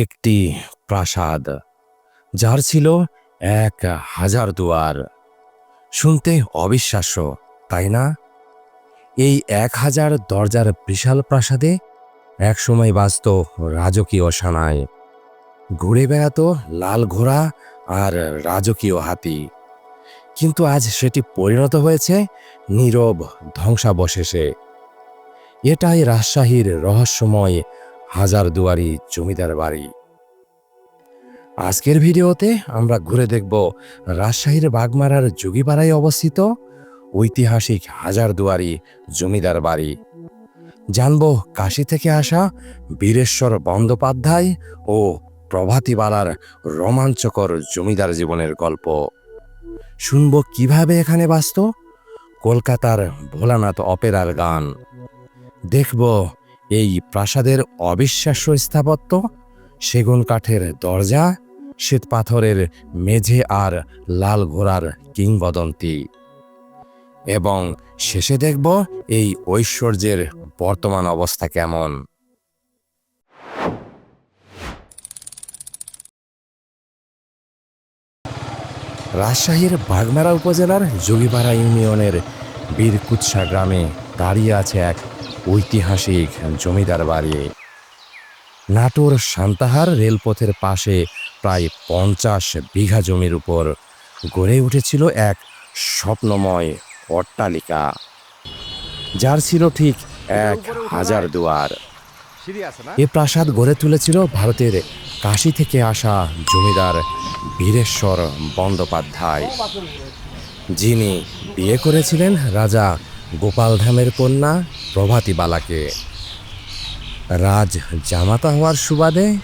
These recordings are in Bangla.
একটি প্রাসাদ, যার ছিল এক হাজার দুয়ার। শুনতে অবিশ্বাস্য, তাই না? এই এক হাজার দরজার বিশাল প্রাসাদে একসময় বাঁচত রাজকীয় সানায়। ঘুরে বেড়াতো লাল ঘোড়া আর রাজকীয় হাতি। কিন্তু আজ সেটি পরিণত হয়েছে নীরব ধ্বংসাবশেষে। এটাই রাজশাহীর রহস্যময় হাজার দুয়ারি জমিদার বাড়ি। আজকের ভিডিওতে আমরা ঘুরে দেখব রাজশাহীর বাগমারার যোগীপাড়ায় অবস্থিত ঐতিহাসিক হাজার দুয়ারি জমিদার বাড়ি। জানব কাশী থেকে আসা বীরেশ্বর বন্দ্যোপাধ্যায় ও প্রভাতীবালার রোমাঞ্চকর জমিদার জীবনের গল্প। শুনব কীভাবে এখানে বাঁচত? কলকাতার ভোলানাথ অপেরার গান। দেখব এই প্রাসাদের অবিশ্বাস্য স্থাপত্য, সেগুন কাঠের দরজা, শ্বেত পাথরের মেঝে আর লাল ঘোড়ার কিংবদন্তি। এবং শেষে দেখব এই ঐশ্বর্যের বর্তমান অবস্থা কেমন। রাজশাহীর বাগমারা উপজেলার যোগীপাড়া ইউনিয়নের বীরকুৎসা গ্রামে দাঁড়িয়ে আছে এক ঐতিহাসিক জমিদার বাড়ি। নাটোর সান্তাহার রেলপথের পাশে প্রায় পঞ্চাশ বিঘা জমির উপর গড়ে উঠেছিল এক স্বপ্নময় অট্টালিকা, যার ছিল ঠিক এক হাজার দুয়ার। এ প্রাসাদ গড়ে তুলেছিল ভারতের কাশী থেকে আসা জমিদার বীরেশ্বর বন্দ্যোপাধ্যায়, যিনি বিয়ে করেছিলেন রাজা গোপালধামের কন্যা প্রভাতীবালাকে রাজ জামাতা হওয়ার সুবাদে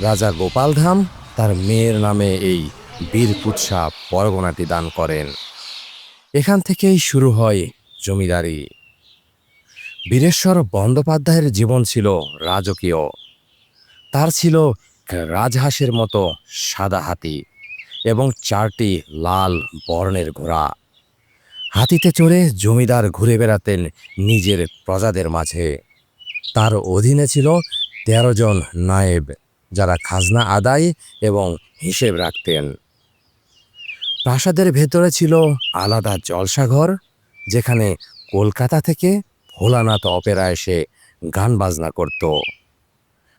রাজা গোপালধাম তার মেয়ের নামে এই বীর কুৎসা পরগনাটি দান করেন। এখান থেকেই শুরু হয় জমিদারি। বীরেশ্বর বন্দ্যোপাধ্যায়ের জীবন ছিল রাজকীয়। তার ছিল রাজহাঁসের মতো সাদা হাতি এবং চারটি লাল বর্ণের ঘোড়া। হাতিতে চড়ে জমিদার ঘুরে বেড়াতেন নিজের প্রজাদের মাঝে। তার অধীনে ছিল তেরো জন নায়েব, যারা খাজনা আদায় এবং হিসেব রাখতেন। প্রাসাদের ভেতরে ছিল আলাদা জলসাঘর, যেখানে কলকাতা থেকে ভোলানাথ অপেরা এসে গান বাজনা করত।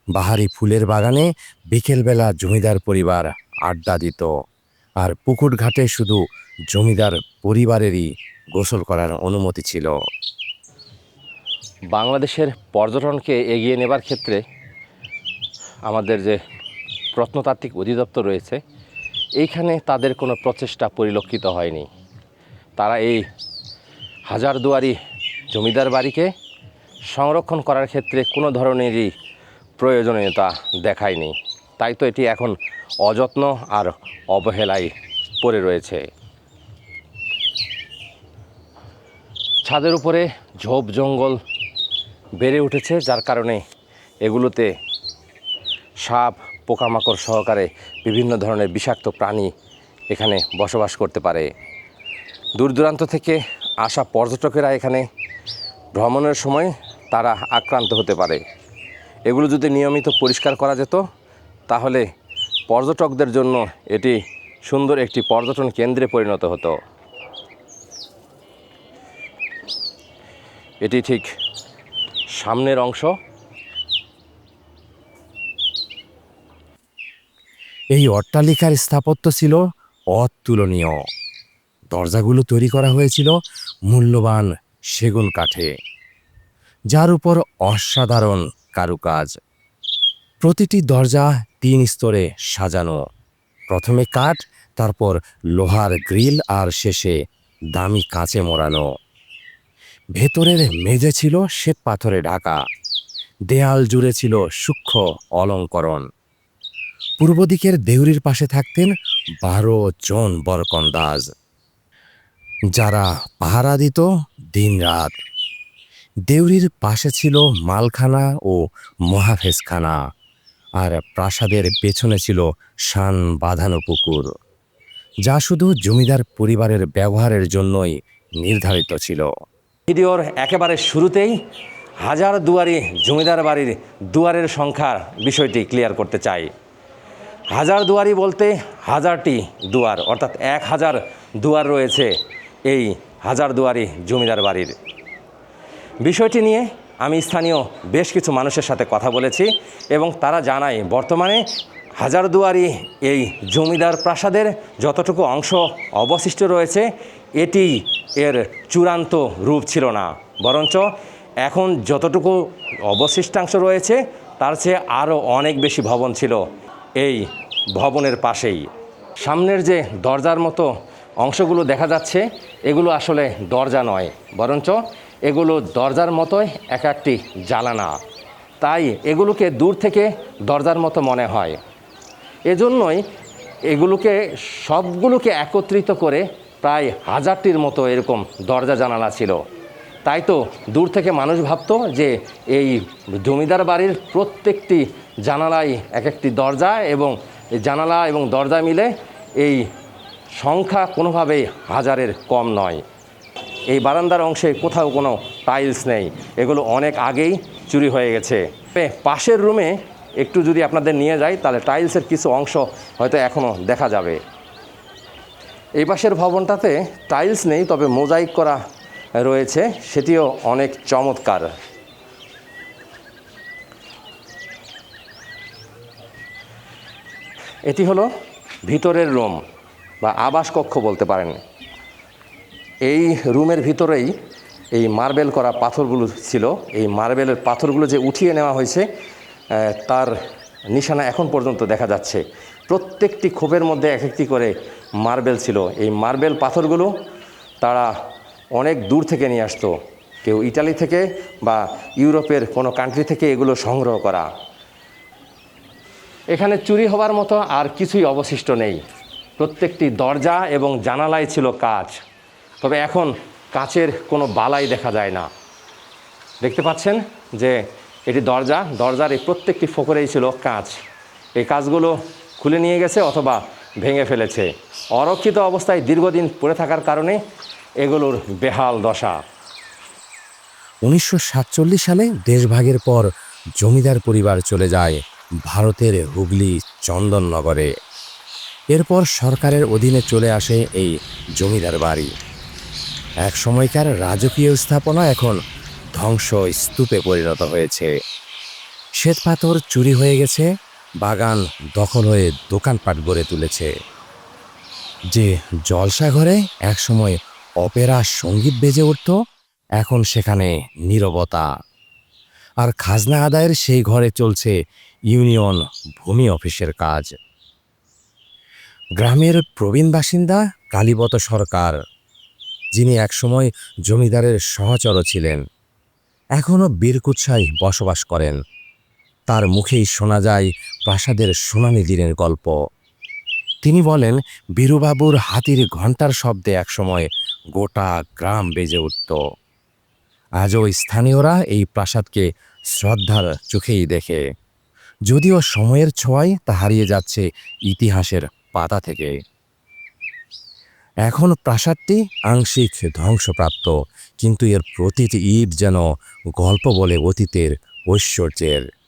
বাহারি ফুলের বাগানে বিকেলবেলা জমিদার পরিবার আড্ডা দিত, আর পুকুর ঘাটে শুধু জমিদার পরিবারেরই গোসল করার অনুমতি ছিল। বাংলাদেশের পর্যটনকে এগিয়ে নেবার ক্ষেত্রে আমাদের যে প্রত্নতাত্ত্বিক অধিদপ্তর রয়েছে, এইখানে তাদের কোনো প্রচেষ্টা পরিলক্ষিত হয়নি। তারা এই হাজারদুয়ারি জমিদার বাড়িকে সংরক্ষণ করার ক্ষেত্রে কোনো ধরনেরই প্রয়োজনীয়তা দেখায়নি। তাই তো এটি এখন অযত্ন আর অবহেলায় পড়ে রয়েছে। ছাদের উপরে ঝোপ জঙ্গল বেড়ে উঠেছে, যার কারণে এগুলোতে সাপ, পোকামাকড় সহকারে বিভিন্ন ধরনের বিষাক্ত প্রাণী এখানে বসবাস করতে পারে। দূর দূরান্ত থেকে আসা পর্যটকেরা এখানে ভ্রমণের সময় তারা আক্রান্ত হতে পারে। এগুলো যদি নিয়মিত পরিষ্কার করা যেত, তাহলে পর্যটকদের জন্য এটি সুন্দর একটি পর্যটন কেন্দ্রে পরিণত হতো। এটি ঠিক সামনের অংশ। এই অট্টালিকার স্থাপত্য ছিল অতুলনীয়। দরজাগুলো তৈরি করা হয়েছিল মূল্যবান সেগুন কাঠে, যার উপর অসাধারণ কারুকাজ। প্রতিটি দরজা তিন স্তরে সাজানো। প্রথমে কাঠ, তারপর লোহার গ্রিল আর শেষে দামি কাঁচে মোড়ানো। ভেতরের মেঝে ছিল শ্বেত পাথরে ঢাকা। দেয়াল জুড়ে ছিল সূক্ষ্ম অলঙ্করণ। পূর্ব দিকের দেউরির পাশে থাকতেন বারো জন বরকন্দাজ, যারা পাহারা দিত দিনরাত দেউরির পাশে ছিল মালখানা ও মহাফেজখানা, আর প্রাসাদের পেছনে ছিল শান বাঁধানো পুকুর, যা শুধু জমিদার পরিবারের ব্যবহারের জন্যই নির্ধারিত ছিল। ভিডিওর একেবারে শুরুতেই হাজার দুয়ারি জমিদার বাড়ির দুয়ারের সংখ্যার বিষয়টি ক্লিয়ার করতে চাই। হাজার দুয়ারি বলতে হাজারটি দুয়ার, অর্থাৎ এক হাজার দুয়ার রয়েছে এই হাজার দুয়ারি জমিদার বাড়ির। বিষয়টি নিয়ে আমি স্থানীয় বেশ কিছু মানুষের সাথে কথা বলেছি এবং তারা জানায়, বর্তমানে হাজারদুয়ারি এই জমিদার প্রাসাদের যতটুকু অংশ অবশিষ্ট রয়েছে এটি এর চূড়ান্ত রূপ ছিল না। বরঞ্চ এখন যতটুকু অবশিষ্টাংশ রয়েছে, তার চেয়ে আরও অনেক বেশি ভবন ছিল এই ভবনের পাশেই। সামনের যে দরজার মতো অংশগুলো দেখা যাচ্ছে, এগুলো আসলে দরজা নয়, বরঞ্চ এগুলো দরজার মতোই এক একটি জ্বালানা তাই এগুলোকে দূর থেকে দরজার মতো মনে হয়। এজন্যই এগুলোকে সবগুলোকে একত্রিত করে প্রায় হাজারটির মতো এরকম দরজা জানালা ছিল। তাই তো দূর থেকে মানুষ ভাবতো যে এই জমিদার বাড়ির প্রত্যেকটি জানালাই এক একটি দরজা এবং জানালা এবং দরজা মিলে এই সংখ্যা কোনোভাবেই হাজারের কম নয়। এই বারান্দার অংশে কোথাও কোনো টাইলস নেই। এগুলো অনেক আগেই চুরি হয়ে গেছে। পাশের রুমে একটু যদি আপনাদের নিয়ে যাই, তাহলে টাইলসের কিছু অংশ হয়তো এখনও দেখা যাবে। এই পাশের ভবনটাতে টাইলস নেই, তবে মোজাইক করা রয়েছে, সেটিও অনেক চমৎকার। এটি হলো ভিতরের রুম, বা আবাস কক্ষ বলতে পারেন। এই রুমের ভিতরেই এই মার্বেল করা পাথরগুলো ছিল। এই মার্বেলের পাথরগুলো যে উঠিয়ে নেওয়া হয়েছে তার নিশানা এখন পর্যন্ত দেখা যাচ্ছে। প্রত্যেকটি খোপের মধ্যে এক একটি করে মার্বেল ছিল। এই মার্বেল পাথরগুলো তারা অনেক দূর থেকে নিয়ে আসতো। কেউ ইটালি থেকে বা ইউরোপের কোনো কান্ট্রি থেকে এগুলো সংগ্রহ করা। এখানে চুরি হবার মতো আর কিছুই অবশিষ্ট নেই। প্রত্যেকটি দরজা এবং জানালায় ছিল কাচ। তবে এখন কাচের কোনো বালাই দেখা যায় না। দেখতে পাচ্ছেন যে এটি দরজা। দরজার এই প্রত্যেকটি ফোকরেই ছিল কাঁচ। এই কাঁচগুলো খুলে নিয়ে গেছে অথবা ভেঙে ফেলেছে। অরক্ষিত অবস্থায় দীর্ঘদিন পড়ে থাকার কারণে এগুলোর বেহাল দশা। উনিশশো সাতচল্লিশ সালে দেশভাগের পর জমিদার পরিবার চলে যায় ভারতের হুগলি চন্দননগরে। এরপর সরকারের অধীনে চলে আসে এই জমিদার বাড়ি। এক সময়কার রাজকীয় স্থাপনা এখন ধ্বংস স্তূপে পরিণত হয়েছে। শ্বেতপাথর চুরি হয়ে গেছে বাগান দখল হয়ে দোকানপাট গড়ে তুলেছে। যে জলসাঘরে একসময় অপেরা সংগীত বেজে উঠত, এখন সেখানে নীরবতা। আর খাজনা আদায়ের সেই ঘরে চলছে ইউনিয়ন ভূমি অফিসের কাজ। গ্রামের প্রবীণ বাসিন্দা কালীবত সরকার, যিনি একসময় জমিদারের সহচর ছিলেন, এখনও বীরকুৎসায় বসবাস করেন। তার মুখেই শোনা যায় প্রাসাদের সোনালী দিনের গল্প। তিনি বলেন, বীরুবাবুর হাতির ঘণ্টার শব্দে একসময় গোটা গ্রাম বেজে উঠত। আজও স্থানীয়রা এই প্রাসাদকে শ্রদ্ধার চোখেই দেখে। যদিও সময়ের ছোঁয়ায় তা হারিয়ে যাচ্ছে ইতিহাসের পাতা থেকে। এখন প্রাসাদটি আংশিক ধ্বংসপ্রাপ্ত, কিন্তু এর প্রতিটি ইট যেন গল্প বলে অতীতের ঐশ্বর্যের।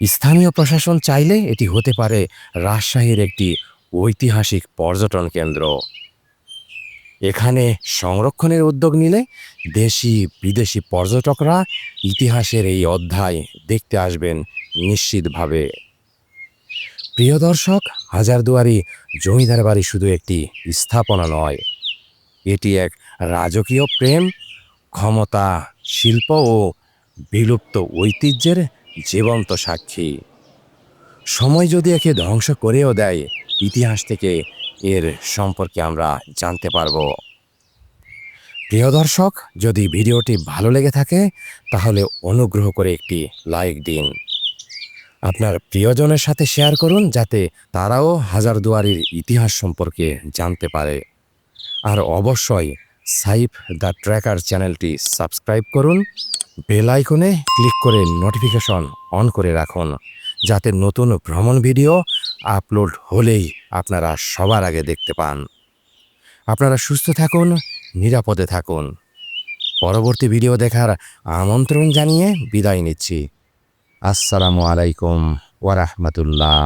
স্থানীয় প্রশাসন চাইলে এটি হতে পারে রাজশাহীর একটি ঐতিহাসিক পর্যটন কেন্দ্র। এখানে সংরক্ষণের উদ্যোগ নিলে দেশি, বিদেশি পর্যটকরা ইতিহাসের এই অধ্যায় দেখতে আসবেন নিশ্চিতভাবে। প্রিয় দর্শক, হাজারদুয়ারি জমিদার বাড়ি শুধু একটি স্থাপনা নয়, এটি এক রাজকীয় প্রেম, ক্ষমতা, শিল্প ও বিলুপ্ত ঐতিহ্যের জীবন্ত সাক্ষী। সময় যদি একে ধ্বংস করেও দেয়, ইতিহাস থেকে এর সম্পর্কে আমরা জানতে পারব। প্রিয় দর্শক, যদি ভিডিওটি ভালো লেগে থাকে, তাহলে অনুগ্রহ করে একটি লাইক দিন। আপনার প্রিয়জনের সাথে শেয়ার করুন, যাতে তারাও হাজারদুয়ারির ইতিহাস সম্পর্কে জানতে পারে। আর অবশ্যই সাইফ দ্য ট্র্যাকার চ্যানেলটি সাবস্ক্রাইব করুন। বেল আইকনে ক্লিক করে নোটিফিকেশন অন করে রাখুন, যাতে নতুন ভ্রমণ ভিডিও আপলোড হলেই আপনারা সবার আগে দেখতে পান। আপনারা সুস্থ থাকুন, নিরাপদে থাকুন। পরবর্তী ভিডিও দেখার আমন্ত্রণ জানিয়ে বিদায় নিচ্ছি। আসসালামু আলাইকুম ওয়ারাহমাতুল্লাহ